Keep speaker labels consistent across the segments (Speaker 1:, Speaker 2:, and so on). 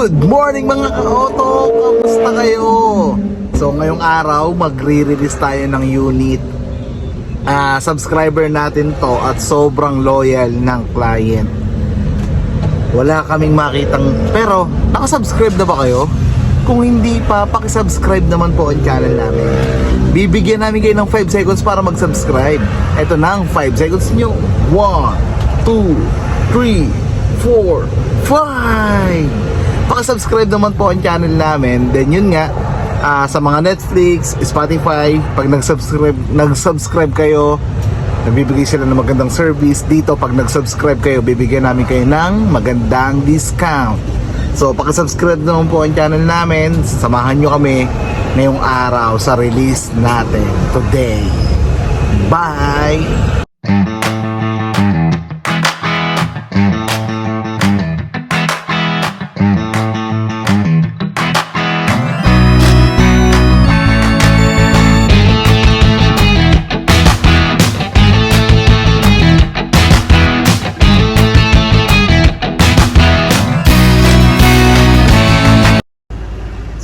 Speaker 1: Good morning mga ka-auto! Kamusta kayo? So ngayong araw magre-release tayo ng unit Ah, Subscriber natin to at sobrang loyal ng client Wala kaming makitang Pero nakasubscribe na ba kayo? Kung hindi pa, pakisubscribe naman po ang channel namin Bibigyan namin kayo ng 5 seconds para mag-subscribe Ito na ang 5 seconds nyo 1, 2, 3, 4, 5 Pakisubscribe naman po ang channel namin. Then yun nga, ah, sa mga Netflix, Spotify, pag nag-subscribe, nag-subscribe kayo, nabibigay sila ng magandang service. Dito, pag nag-subscribe kayo, bibigyan namin kayo ng magandang discount. So, pakisubscribe naman po ang channel namin. Samahan nyo kami ngayong araw sa release natin today. Bye!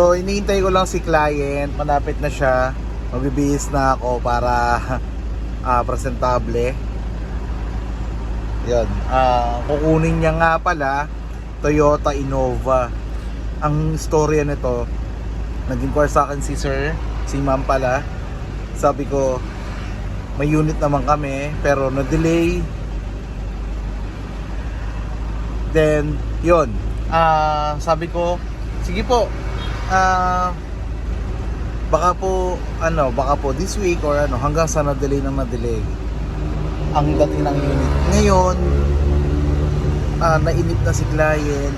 Speaker 1: So, iniintay ko lang si client. Malapit na siya. Magbibihis na ako para ah, presentable. Yun. Ah, kukunin niya nga pala Toyota Innova. Ang storya nito, nag-inquire sa akin si sir, si ma'am pala. Sabi ko, may unit naman kami, pero na-delay. Then, yun. Ah, sabi ko, sige po, ah baka po ano baka po this week or ano hanggang sa na-delay ng na-delay ang dating ng unit. Ngayon ah nainip na si client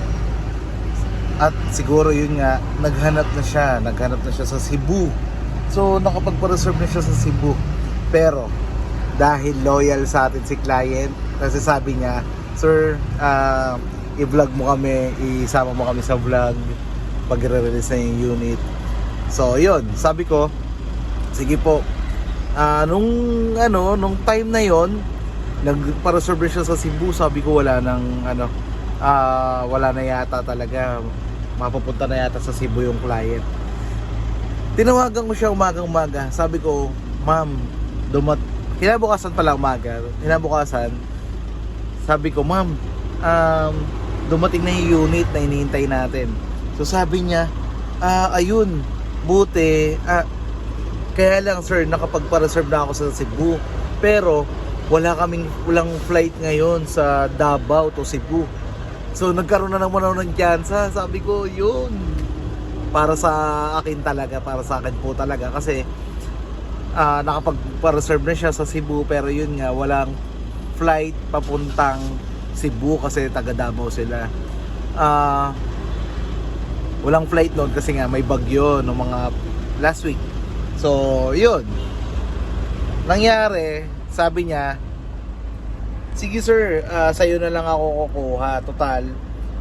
Speaker 1: at siguro yun nga naghanap na siya naghanap na siya sa Cebu. So nakapagpa-reserve na siya sa Cebu. Pero dahil loyal sa atin si client kasi sabi niya sir ah, i-vlog mo kami isama mo kami sa vlog pag release na yung unit. So yun. Sabi ko sige po. Ah, nung ano nung time na yon nagpa-reserve siya sa Cebu. Sabi ko wala nang ano ah, wala na yata talaga. Mapupunta na yata sa Cebu yung client. Tinawagan ko siya umagang umaga. Sabi ko ma'am dumat kinabukasan pala umaga. Kinabukasan sabi ko ma'am um, dumating na yung unit na iniintay natin so sabi niya ah, ayun buti ah, kaya lang sir, nakapagpa-reserve na ako sa Cebu. Pero wala kaming walang flight ngayon sa Davao to Cebu. So nagkaroon na naman ako ng tsansa. Sabi ko, yun. Para sa akin talaga, para sa akin po talaga. Kasi ah, nakapagpa-reserve na siya sa Cebu. Pero yun nga, walang flight papuntang Cebu kasi taga Davao sila. Ah, walang flight noon kasi nga may bagyo no mga last week. So, yun. Nangyari, sabi niya, sige sir, ah, sa'yo na lang ako kukuha. Total,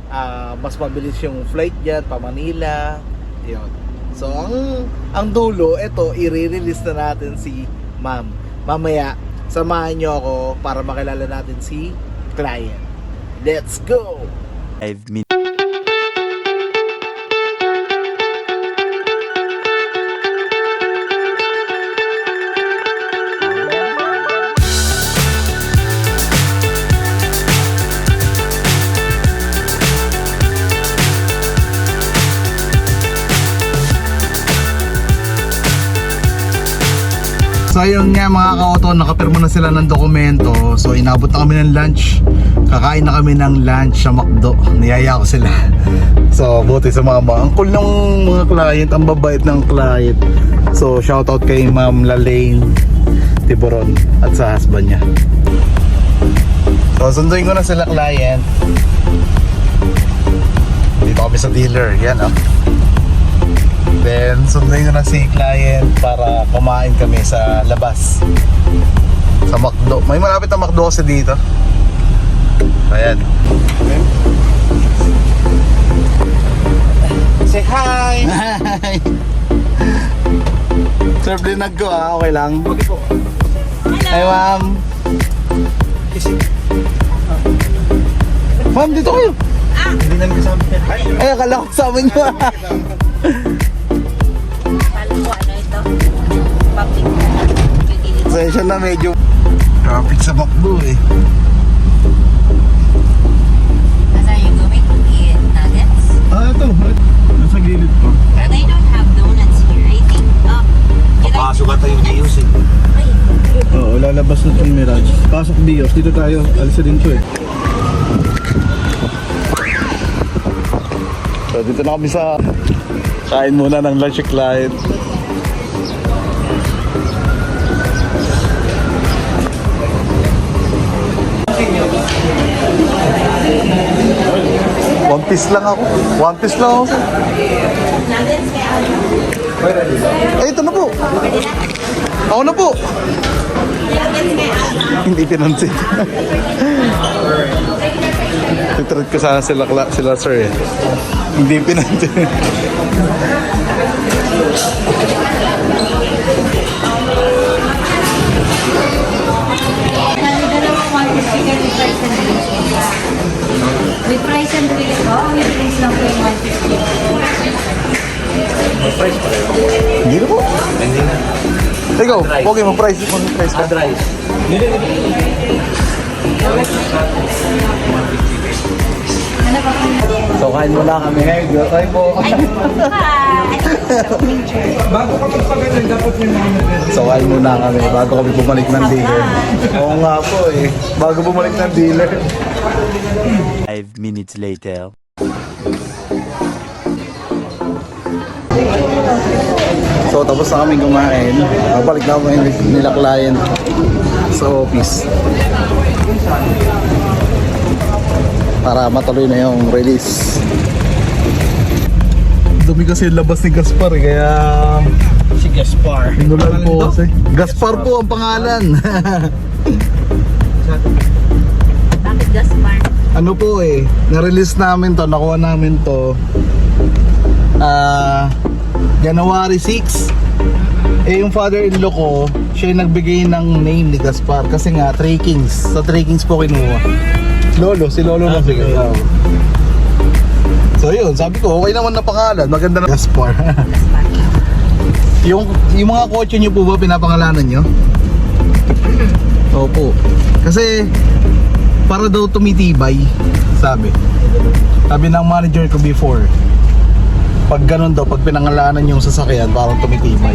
Speaker 1: ah, mas mabilis yung flight dyan, pa Manila. Yun. So, ang, ang dulo, ito, i-release na natin si ma'am. Mamaya, samahan niyo ako para makilala natin si client. Let's go!
Speaker 2: Five minutes.
Speaker 1: Ayun nga mga ka-auto, nakapirma na sila ng dokumento. So inabot na kami ng lunch. Kakain na kami ng lunch sa McDo. Niyaya ko sila. So buti sa mga. Ang cool ng mga client, ang babait ng client. So shoutout kay Ma'am Lalaine Tiburon at sa husband niya. So sunduin ko na sila client. Dito kami sa dealer. Yan oh. Then, sunduin ko na si client para kumain kami sa labas. Sa McDo. May malapit na McDo kasi dito. Ayan. Say hi! Hi! Serve din nagko ah, okay lang.
Speaker 3: Okay po.
Speaker 1: Hi ma'am! Ma'am, dito kayo!
Speaker 2: Hindi namin kasama.
Speaker 1: Ay, akala ko kasama nyo.
Speaker 3: Public utility.
Speaker 1: Sensya na medyo traffic sa Bakbo eh.
Speaker 3: As are you going to nuggets?
Speaker 2: Ah, ito. Nasa gilid.
Speaker 3: But they don't have donuts here. I think,
Speaker 2: Papasok yung Dios eh.
Speaker 3: ay,
Speaker 2: Oo, lalabas na itong Mirage. Pasok Dios. Dito tayo. Alisa din to eh.
Speaker 1: So dito na kami sa kain muna ng lunch client. One piece lang ako. One piece lang ako. Ay, ito na po. Ako na po. Hindi pinansin. Titreat ko sana sila, sila sir eh. Hindi pinansin.
Speaker 3: price and bill ko, with price lang po yung 150.
Speaker 1: Hindi na po. Ikaw, okay mo price mo price ka.
Speaker 3: Ano pa po?
Speaker 1: So kain muna kami ngayon. Dito tayo po. So kain muna kami bago kami bumalik ng dealer. Oo nga po eh. Bago bumalik ng dealer.
Speaker 4: Five minutes later.
Speaker 1: So tapos na kami kumain. Babalik na kami nila client sa office. Para matuloy na yung release. Dumi kasi yung labas ni Gaspar eh, kaya
Speaker 2: Si Gaspar.
Speaker 1: Pinulan po kasi. Gaspar po ang pangalan.
Speaker 3: Bakit Gaspar?
Speaker 1: ano po eh, na-release namin to, nakuha namin to ah January 6. Eh yung father-in-law ko, siya yung nagbigay ng name ni Gaspar kasi nga Three Kings. Sa Three Kings po kinuha. Lolo, si Lolo
Speaker 2: Ah,
Speaker 1: nagbigay.
Speaker 2: si Lolo.
Speaker 1: Oo. So yun, sabi ko, okay naman na pangalan. Maganda na Gaspar. Yung, yung mga kotse nyo po ba pinapangalanan nyo? Opo. Kasi para daw tumitibay, sabi. Sabi ng manager ko before. Pag ganun daw, pag pinangalanan yung sasakyan, parang tumitibay.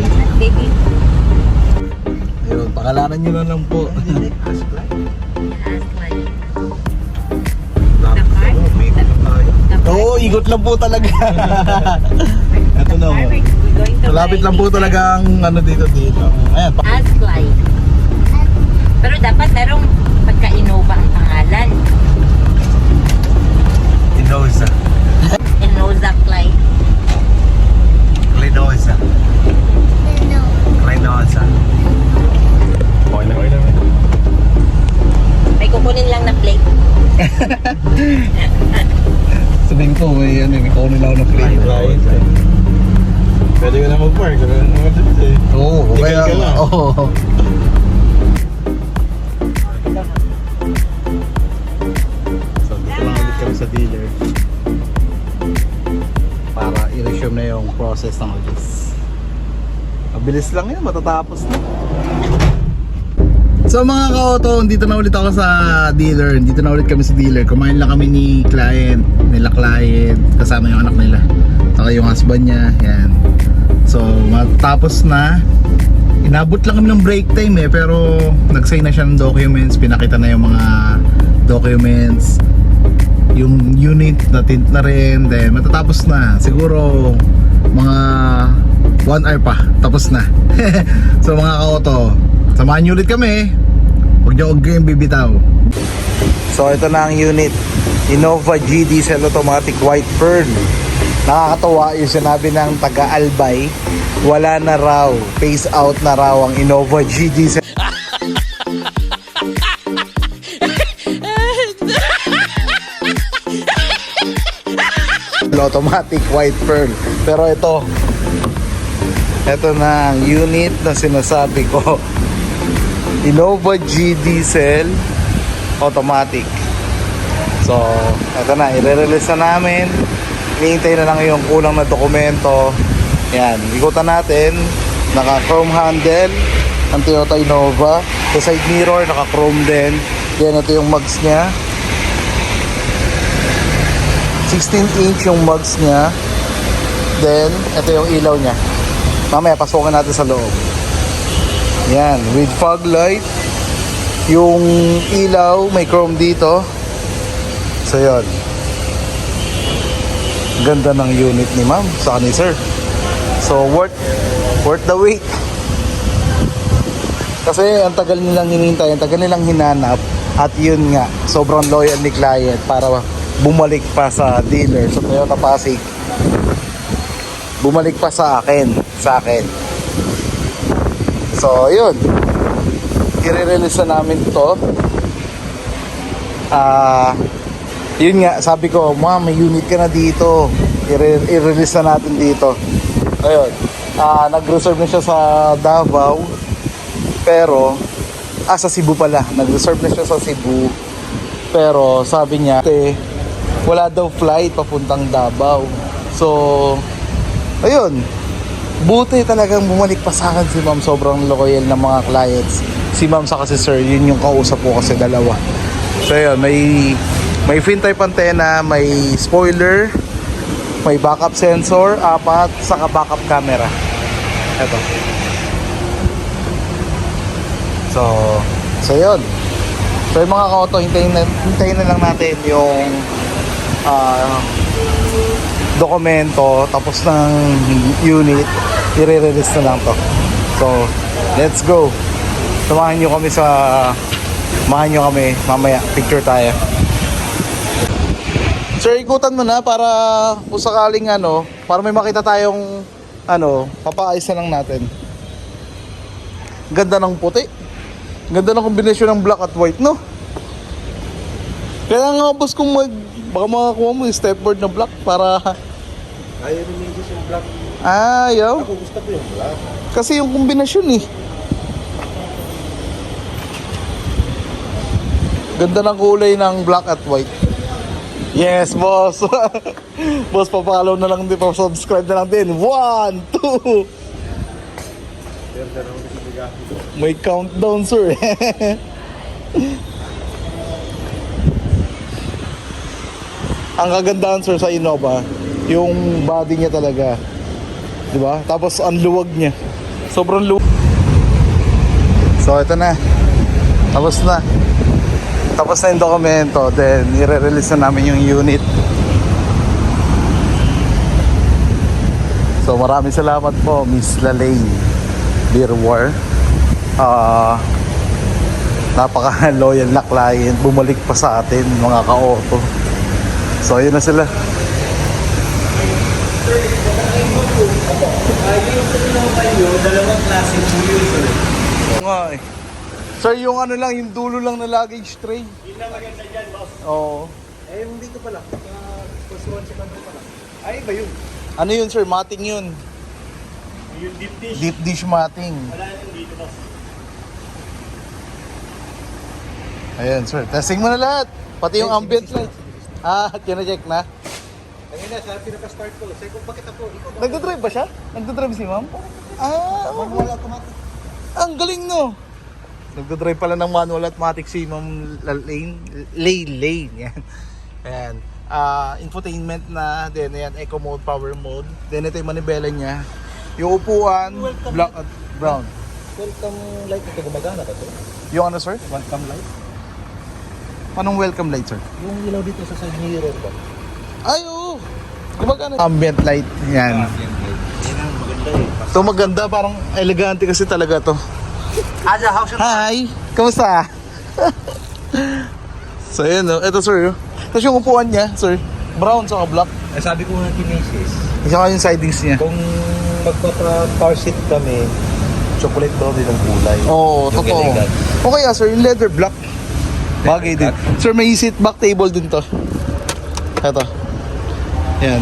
Speaker 1: Ayun, pangalanan nyo na lang po. Oo, oh, ikot lang po talaga. Ito na. oh. Malapit lang po talaga ang ano dito dito. Ayan, pa-
Speaker 3: Asklay. Pero dapat merong pagka-Innova ang pangalan.
Speaker 1: Inoza.
Speaker 3: Inoza Clay.
Speaker 1: Matatapos na. So mga ka-auto, dito na ulit ako sa dealer. Dito na ulit kami sa dealer. Kumain lang kami ni client, nila client, kasama yung anak nila. Saka yung husband niya, yan. So, matapos na. Inabot lang kami ng break time eh, pero nag-sign na siya ng documents, pinakita na yung mga documents, yung unit na tint na rin, then matatapos na. Siguro mga 1 hour pa, tapos na. so mga ka-auto, samahan niyo ulit kami. Huwag niyo huwag kayong bibitaw. So ito na ang unit. Innova G Diesel Automatic White Pearl. Nakakatawa yung sinabi ng taga-Albay, wala na raw, phase out na raw ang Innova G Diesel. automatic white pearl. Pero ito, ito na ang unit na sinasabi ko. Innova G Diesel automatic. So, eto na, i-release na namin. Hinihintay na lang yung kulang na dokumento. Yan, ikutan natin. Naka-chrome handle ang Toyota Innova. Sa side mirror, naka-chrome din. Yan, ito yung mugs niya. 16 inch yung mugs niya. Then, ito yung ilaw niya. Mamaya, pasukin natin sa loob. Yan, with fog light. Yung ilaw, may chrome dito. So, yun. Ganda ng unit ni ma'am sa ni sir. So, worth, worth the wait. Kasi ang tagal nilang hinintay, ang tagal nilang hinanap. At yun nga, sobrang loyal ni client para bumalik pa sa dealer. So, Toyota Pasig. Bumalik pa sa akin. Sa akin. So, yun. I-release na namin to. Ah, yun nga, sabi ko, ma, may unit ka na dito. I-re- I-release na natin dito. Ayun. Ah, nag-reserve na siya sa Davao. Pero, ah, sa Cebu pala. Nag-reserve na siya sa Cebu. Pero, sabi niya, "Te, wala daw flight papuntang Davao. So, ayun. Buti talagang bumalik pa sa akin si ma'am. Sobrang loyal ng mga clients. Si ma'am sa kasi sir, yun yung kausap ko kasi dalawa. So yun, may may fin type antenna, may spoiler, may backup sensor, apat, saka backup camera. Ito. So, so yun. So yung mga kauto, hintayin na, hintayin na lang natin yung ah, dokumento tapos ng unit i-release na lang to. So let's go. Samahan nyo kami sa samahan nyo kami. Mamaya picture tayo. Sir ikutan mo na para kung sakaling ano para may makita tayong ano papaayos na lang natin. Ganda ng puti. Ganda ng kombinasyon ng black at white no? Kaya nga boss kung mag baka makakuha mo yung stepboard na black para
Speaker 2: Ayaw ni Mingus yung black.
Speaker 1: ayaw
Speaker 2: Ako gusto ko yung black.
Speaker 1: Kasi yung kombinasyon eh. Ganda ng kulay ng black at white. Yes, boss. boss, papalaw na lang din, pa-subscribe na lang din. One, two. May countdown, sir. Ang kagandahan, sir, sa Innova, yung body niya talaga. 'Di ba? Tapos ang luwag niya. Sobrang luwag. So ito na. Tapos na. Tapos na yung dokumento. Then i-release na namin yung unit. So maraming salamat po Miss Lalaine Birwar. Ah napaka loyal na client. Bumalik pa sa atin mga ka-auto. So yun na sila.
Speaker 2: dalawang klase po yun, sir.
Speaker 1: Oo nga eh. Sir, yung ano lang, yung dulo lang na luggage tray.
Speaker 2: Yun lang maganda dyan, boss.
Speaker 1: Oo.
Speaker 2: Eh, yung dito pala. Kusuhan sa kanto pala. Ay, ba yun?
Speaker 1: Ano yun sir? Mating yun.
Speaker 2: Yung deep dish.
Speaker 1: Deep dish mating.
Speaker 2: Wala yung dito, boss.
Speaker 1: Ayan sir. Testing mo na lahat. Pati yung ambient light. Ah, kina-check na.
Speaker 2: Kanina, sa pinaka-start ko. Say, kung bakit ako, ikaw ba?
Speaker 1: Nagdadrive ba siya? Nagdadrive si ma'am? Ah,
Speaker 2: Manual automatic.
Speaker 1: ang galing no. Nagdadrive pala ng manual automatic si ma'am Lane. Lane, Lane. Yan. Ayan. Ah, infotainment na. Then, ayan, eco mode, power mode. Then, ito yung manibela niya. Yung upuan, black at brown.
Speaker 2: Welcome light ito, gumagana ba ito?
Speaker 1: Yung ano sir?
Speaker 2: Welcome light?
Speaker 1: Anong welcome light sir?
Speaker 2: Yung ilaw dito sa side mirror ba?
Speaker 1: Ay, oo. Gumagana. Ambient light. Yan.
Speaker 2: Yan ang maganda eh.
Speaker 1: Ito maganda, parang elegante kasi talaga to.
Speaker 2: Aja, how's your...
Speaker 1: Hi! Kamusta? so yun, oh. ito sir. oh. Tapos yung upuan niya, sir, brown sa black.
Speaker 2: Eh, sabi ko nga kay Mrs.
Speaker 1: Isa yung sidings niya.
Speaker 2: Kung magpapa-car seat kami, chocolate daw din ang kulay.
Speaker 1: Oo,
Speaker 2: Yung
Speaker 1: totoo.
Speaker 2: elegant.
Speaker 1: Okay ah, sir, yung leather black. Bagay din. Sir, may seat back table din to. Ito. Yan.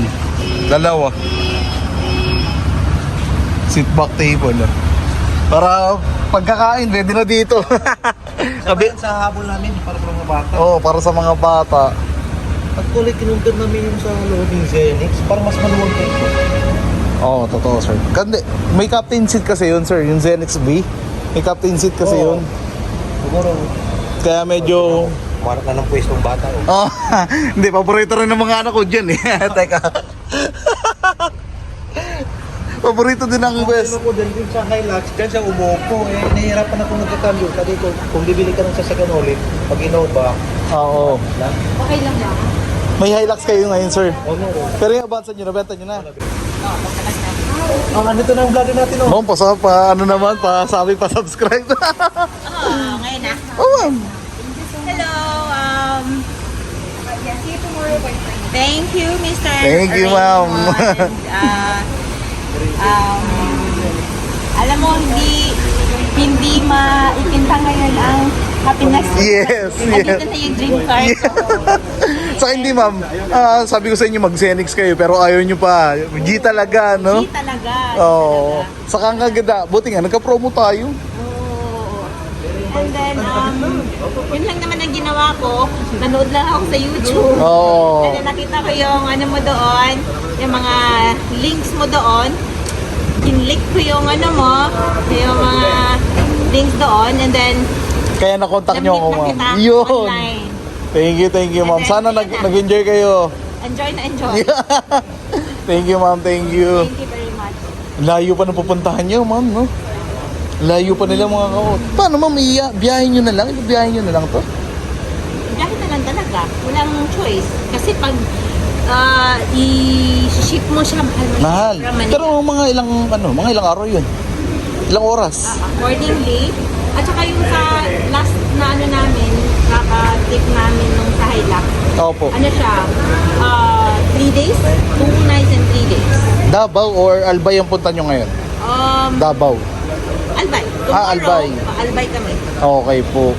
Speaker 1: Dalawa. Seat back table. oh. Para pagkakain, ready na dito.
Speaker 2: Sabi sa habol namin para para mga bata.
Speaker 1: Oo, para sa mga bata.
Speaker 5: Actually, kinundan namin yung sa loading Zenix para mas maluwag kayo.
Speaker 1: Oo, totoo sir. Kandi, may captain seat kasi yun sir, yung Zenix B. May captain seat kasi
Speaker 5: Oo.
Speaker 1: yun.
Speaker 5: Siguro,
Speaker 1: Kaya medyo...
Speaker 5: mark na ng pwestong bata. Oh.
Speaker 1: Oh, hindi, paborito rin ng mga anak ko dyan eh. Teka. paborito din ang
Speaker 5: Ano
Speaker 1: West.
Speaker 5: ko din din sa Hilux, dyan siya umupo eh. Nahihirapan ako nagkakambyo. Kasi kung, kung bibili ka ng sasakyan ulit, pag Innova,
Speaker 1: Oo.
Speaker 3: Okay lang ba?
Speaker 1: May Hilux kayo ngayon sir.
Speaker 5: Huwag mo.
Speaker 1: Pero yung Avanza nyo, nabenta nyo na.
Speaker 5: Ang andito na ang vlogger natin oh.
Speaker 1: Ma'am, pa, pa, ano naman, pa sabi pa subscribe.
Speaker 6: Oh, ngayon na.
Speaker 1: oh ma'am.
Speaker 6: Hello, um... Thank you, Mr.
Speaker 1: Thank you, ma'am.
Speaker 6: Ah, um, alam mo, hindi hindi maikinta ngayon ang happiness.
Speaker 1: Yes,
Speaker 6: Nandito
Speaker 1: yes.
Speaker 6: na yung dream car ko.
Speaker 1: Sa hindi ma'am, ah, sabi ko sa inyo mag-Zenix kayo pero ayaw nyo pa. G talaga, no?
Speaker 6: Hindi talaga.
Speaker 1: Oo.
Speaker 6: talaga.
Speaker 1: Sa kang kaganda. Buti nga, nagka-promo tayo.
Speaker 6: And then, um, yun lang naman ang ginawa ko. Nanood lang ako sa YouTube.
Speaker 1: Oo.
Speaker 6: And then nakita ko yung ano mo doon, yung mga links mo doon. Kinlik ko yung ano mo, yung mga links doon. And then,
Speaker 1: Kaya na-contact nyo ako, ma'am. Yun.
Speaker 6: online.
Speaker 1: Thank you, thank you, ma'am. Sana nag- nag-enjoy kayo.
Speaker 6: Enjoy na enjoy.
Speaker 1: thank you, ma'am. Thank you.
Speaker 6: Thank you very much.
Speaker 1: Layo pa na pupuntahan nyo, ma'am, no? Layo pa nila mga kaot. Paano, ma'am? Iya, biyahin nyo na lang? Ibiyahin nyo na lang to?
Speaker 6: Biyahe na lang talaga. Walang choice. Kasi pag ah, i-ship mo siya, mahal mo
Speaker 1: Mahal.
Speaker 6: from Manila.
Speaker 1: Pero mga ilang, ano, mga ilang araw yun. Ilang oras.
Speaker 6: Ah, accordingly. At saka yung sa last na ano namin, kaka-tip namin nung sa Hilux,
Speaker 1: Opo.
Speaker 6: ano siya, 3 days, 2 nights and 3 days.
Speaker 1: Davao or Albay ang punta nyo ngayon?
Speaker 6: Um,
Speaker 1: Davao.
Speaker 6: Albay.
Speaker 1: Ah, Albay.
Speaker 6: ah, Albay kami.
Speaker 1: Okay po.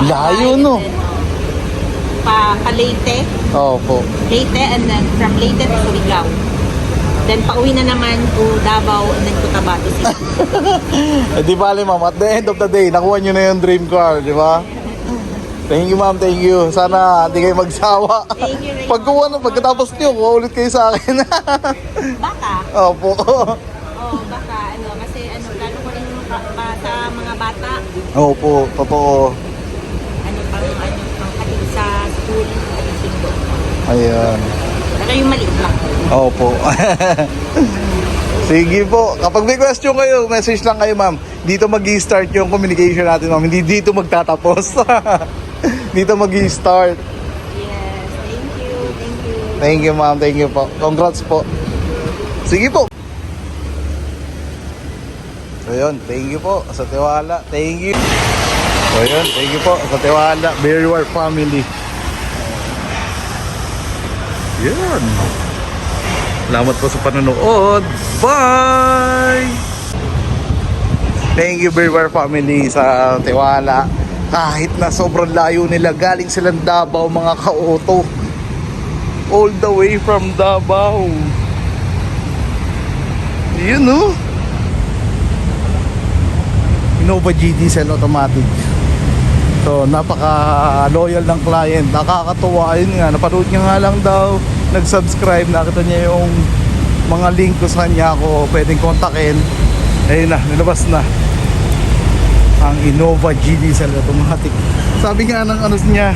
Speaker 1: Layo,
Speaker 6: Albay,
Speaker 1: no?
Speaker 6: then, Pa, pa Leyte,
Speaker 1: Opo.
Speaker 6: Leyte, and then from Leyte to Surigao. Then pauwi na naman to Davao and then to Tabato City.
Speaker 1: Eh, di bali, ma'am. At the end of the day, nakuha nyo na yung dream car, di ba? Thank you, ma'am. Thank you. Sana hindi kayo magsawa.
Speaker 6: Thank you, Raymond.
Speaker 1: Pagkuha na, pagkatapos nyo, kuha ulit kayo sa akin.
Speaker 6: Baka.
Speaker 1: Opo.
Speaker 6: Oh, baka ano kasi ano plano ko rin yung pa, pa- sa mga bata
Speaker 1: Opo, totoo.
Speaker 6: ano pang ano pang hatid sa school at sindo.
Speaker 1: Ayan.
Speaker 6: Pero yung maliit lang.
Speaker 1: Opo. Sige po. Kapag may question kayo, message lang kayo, ma'am. Dito mag start yung communication natin, ma'am. Hindi dito magtatapos. dito mag start
Speaker 6: Yes, thank you, thank you.
Speaker 1: Thank you, ma'am. Thank you po. Congrats po. Sige po. So yun, thank you po sa tiwala. Thank you. So yun, thank you po sa tiwala. Berrywar family. Yan. Salamat po sa panonood. Bye! Thank you Berrywar family sa tiwala. Kahit na sobrang layo nila, galing silang Davao mga ka-auto all the way from Davao. Yun no? Innova G Diesel Automatic. So, napaka-loyal ng client. Nakakatuwa. Ayun nga, napanood niya nga lang daw. Nag-subscribe. Nakita niya yung mga link ko sa kanya ako pwedeng kontakin. Ayun na, nilabas na. Ang Innova G Diesel Automatic. Sabi nga ng ano niya,